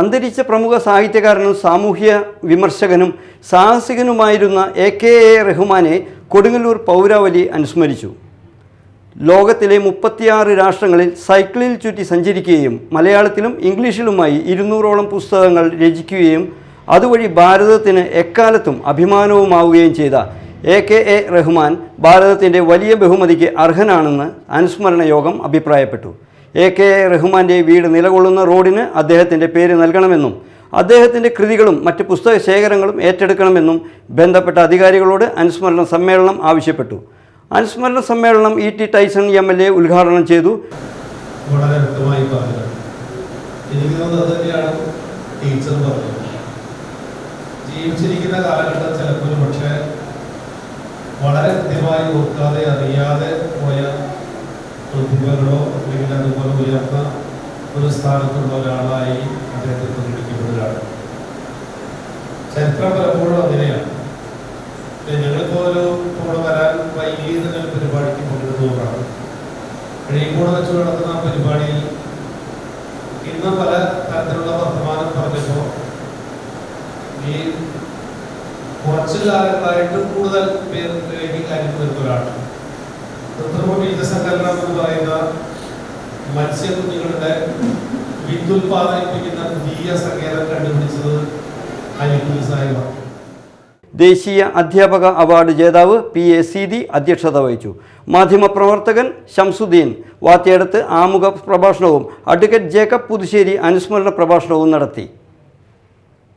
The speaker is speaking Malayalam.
അന്തരിച്ച പ്രമുഖ സാഹിത്യകാരനും സാമൂഹ്യ വിമർശകനും സാഹസികനുമായിരുന്ന എ കെ എ റഹ്മാനെ കൊടുങ്ങല്ലൂർ പൗരാവലി അനുസ്മരിച്ചു. ലോകത്തിലെ മുപ്പത്തിയാറ് രാഷ്ട്രങ്ങളിൽ സൈക്കിളിൽ ചുറ്റി സഞ്ചരിക്കുകയും മലയാളത്തിലും ഇംഗ്ലീഷിലുമായി ഇരുന്നൂറോളം പുസ്തകങ്ങൾ രചിക്കുകയും അതുവഴി ഭാരതത്തിന് എക്കാലത്തും അഭിമാനവുമാവുകയും ചെയ്ത എ കെ എ റഹ്മാൻ ഭാരതത്തിന്റെ വലിയ ബഹുമതിക്ക് അർഹനാണെന്ന് അനുസ്മരണ യോഗം അഭിപ്രായപ്പെട്ടു. എ കെ റഹ്മാന്റെ വീട് നിലകൊള്ളുന്ന റോഡിന് അദ്ദേഹത്തിന്റെ പേര് നൽകണമെന്നും അദ്ദേഹത്തിന്റെ കൃതികളും മറ്റ് പുസ്തക ശേഖരങ്ങളും ഏറ്റെടുക്കണമെന്നും ബന്ധപ്പെട്ട അധികാരികളോട് അനുസ്മരണ സമ്മേളനം ആവശ്യപ്പെട്ടു. അനുസ്മരണ സമ്മേളനം E T Tyson M L A ഉദ്ഘാടനം ചെയ്തു. വളരെ വ്യക്തമായി പറഞ്ഞു. എനിക്ക് തോന്നുന്നത് അത് ടീച്ചർ പറഞ്ഞത്. ജീവിച്ചിരിക്കുന്ന കാലഘട്ടം ചിലപ്പോൾ പക്ഷേ വളരെ കൃത്യമായി ഓർക്കാതെ അറിയാതെ പോയ പ്രതിഭകളോ അല്ലെങ്കിൽ ഉയർന്ന ഒരു സ്ഥാനത്തുള്ള ഒരാളായി അദ്ദേഹത്തെ പ്രകടിപ്പിക്കുന്നവരാണ് ചരിത്രം പലപ്പോഴും അങ്ങനെയാണ്. ഇപ്പൊ ഞങ്ങളിപ്പോ ഒരു ഇവിടെ വരാൻ വൈകിയത് ഒരു പരിപാടിക്ക് പങ്കെടുത്തുകൊണ്ടാണ് കഴിയുമ്പോൾ വെച്ച് നടത്തുന്ന പരിപാടിയിൽ ഇന്ന് പല തരത്തിലുള്ള വർത്തമാനം പറഞ്ഞപ്പോൾ ഈ കുറച്ചു കാലങ്ങളായിട്ട് കൂടുതൽ പേരിലേക്ക് കാര്യം വരുന്ന ഒരാളാണ്. കൃത്രിമ ബീജസങ്കലനം എന്ന് പറയുന്ന മത്സ്യക്കുഞ്ഞുങ്ങളുടെ വിദ്യുത്പാദിപ്പിക്കുന്ന പുതിയ സങ്കേതം കണ്ടുപിടിച്ചത് ദേശീയ അധ്യാപക അവാർഡ് ജേതാവ് പി എ സീതി അധ്യക്ഷത വഹിച്ചു. മാധ്യമപ്രവർത്തകൻ ഷംസുദ്ദീൻ വാത്തിയടത്ത് ആമുഖ പ്രഭാഷണവും അഡ്വക്കേറ്റ് ജേക്കബ് പുതുശ്ശേരി അനുസ്മരണ പ്രഭാഷണവും നടത്തി.